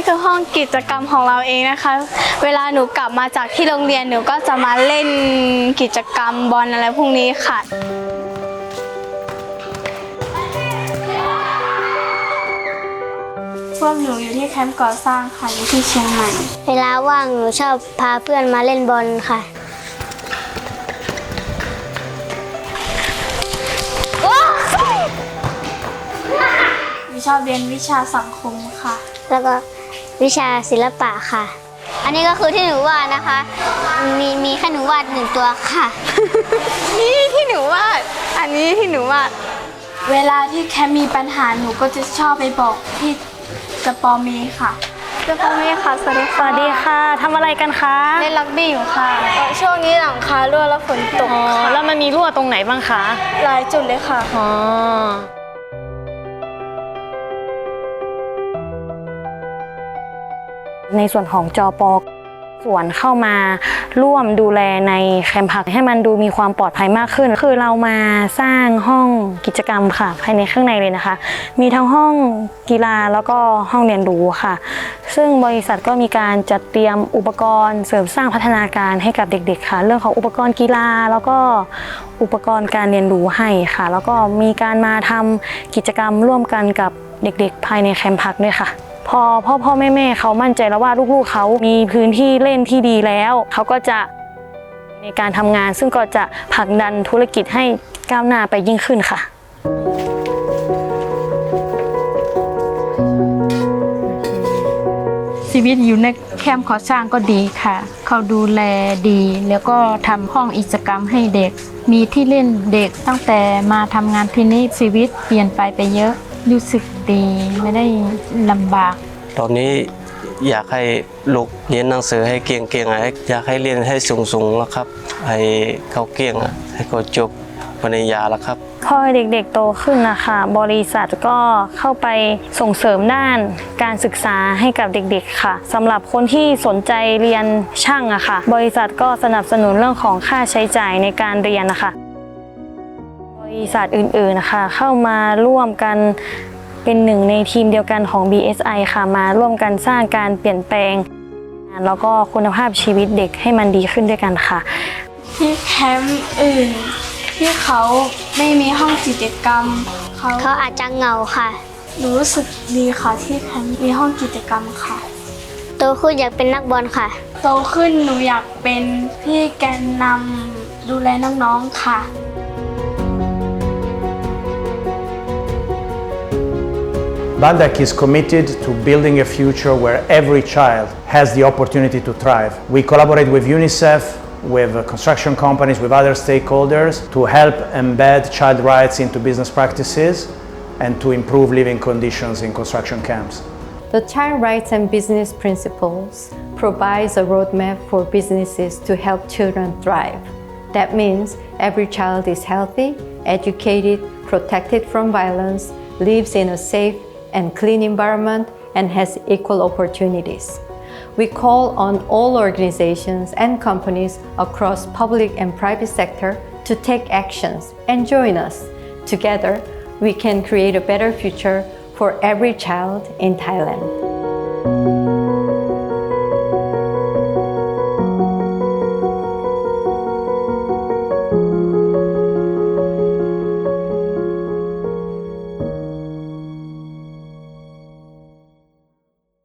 นี่คือห้องกิจกรรมของเราเองนะคะ เวลาหนูกลับมาจากที่โรงเรียนหนูก็จะมาเล่นกิจกรรมบอลอะไรพวกนี้ค่ะพวกหนูอยู่ที่แคมป์ก่อสร้างค่ะอยู่ที่เชียงใหม่ เวลาว่างหนูชอบพาเพื่อนมาเล่นบอลค่ะ หนูชอบเรียนวิชาสังคมค่ะ แล้วก็ วิชาศิลปะค่ะ อันนี้ก็คือที่หนูวาดนะคะ มีมีแค่หนูวาดหนึ่งตัวค่ะ นี่ที่หนูวาด อันนี้ที่หนูวาด เวลาที่แคมมีปัญหาหนูก็จะชอบไปบอกพี่กระปอมีค่ะกระปอมีค่ะ สวัสดีสค่ะวัสดีค่ะทำอะไรกันคะเล่นรักบี้อยู่ค่ะเอ่อช่วงนี้หลังคารั่วแล้วฝนตกอ๋อค่ะแล้วมันมีรั่วตรงไหนบ้างคะ หลายจุดเลยค่ะ อ๋อ ในส่วนของจอปอส่วนเข้ามาร่วมดูแลในแคมป์พักให้มันดูมีความปลอดภัยมากขึ้น คือเรามาสร้างห้องกิจกรรมค่ะ ภายในข้างในเลยนะคะ มีทั้งห้องกีฬาแล้วก็ห้องเรียนรู้ค่ะ ซึ่งบริษัทก็มีการจัดเตรียมอุปกรณ์ เสริมสร้างพัฒนาการให้กับเด็ก ๆ ค่ะ เรื่องของอุปกรณ์กีฬาแล้วก็อุปกรณ์การเรียนรู้ให้ค่ะ แล้วก็มีการมาทำกิจกรรมร่วมกันกับเด็ก ๆ ภายในแคมป์พักด้วยค่ะ พอพ่อพ่อแม่แม่เขามั่นใจแล้วว่าลูกๆเขามีพื้นที่เล่นที่ดีแล้ว เขาก็จะในการทำงานซึ่งก็จะผลักดันธุรกิจให้ก้าวหน้าไปยิ่งขึ้นค่ะ ชีวิตอยู่ในแคมป์ก่อสร้างก็ดีค่ะ เขาดูแลดี แล้วก็ทำห้องกิจกรรมให้เด็ก มีที่เล่นเด็กตั้งแต่มาทำงานที่นี่ชีวิตเปลี่ยนไปไปเยอะ รู้สึกดีไม่ได้ลำบาก ตอนนี้อยากให้ลูกเรียนหนังสือให้เก่งๆอะอยากให้เรียนให้สูงๆแล้วครับ ให้เขาเก่งอะให้เขาจบปริญญาแล้วครับพอเด็กๆโตขึ้นนะคะบริษัทก็เข้าไปส่งเสริมด้านการศึกษาให้กับเด็กๆค่ะสำหรับคนที่สนใจเรียนช่างอะค่ะ บริษัทก็สนับสนุนเรื่องของค่าใช้จ่ายในการเรียนนะคะบ ริษัทอื่นๆนะคะเข้ามาร่วมกันเป็นหนึ่งในทีมเดียวกันของ BSI ค่ะมาร่วมกันสร้างการเปลี่ยนแปลง แล้วก็คุณภาพชีวิตเด็กให้มันดีขึ้นด้วยกันค่ะ ที่แคมป์อื่น ที่เขาไม่มีห้องกิจกรรม เขาเขาอาจจะเหงาค่ะหนูรู้สึกดีค่ะที่แคมป์มีห้องกิจกรรมค่ะ โตขึ้นอยากเป็นนักบอลค่ะ โตขึ้นหนูอยากเป็นพี่แกนนำดูแลน้องๆค่ะ Bandak is committed to building a future where every child has the opportunity to thrive. We collaborate with UNICEF, with uh, construction companies, with other stakeholders to help embed child rights into business practices and to improve living conditions in construction camps. The Child Rights and Business Principles provides a roadmap for businesses to help children thrive. That means every child is healthy, educated, protected from violence, lives in a safe and clean environment, and has equal opportunities. We call on all organizations and companies across public and private sector to take actions and join us. Together, we can create a better future for every child in Thailand.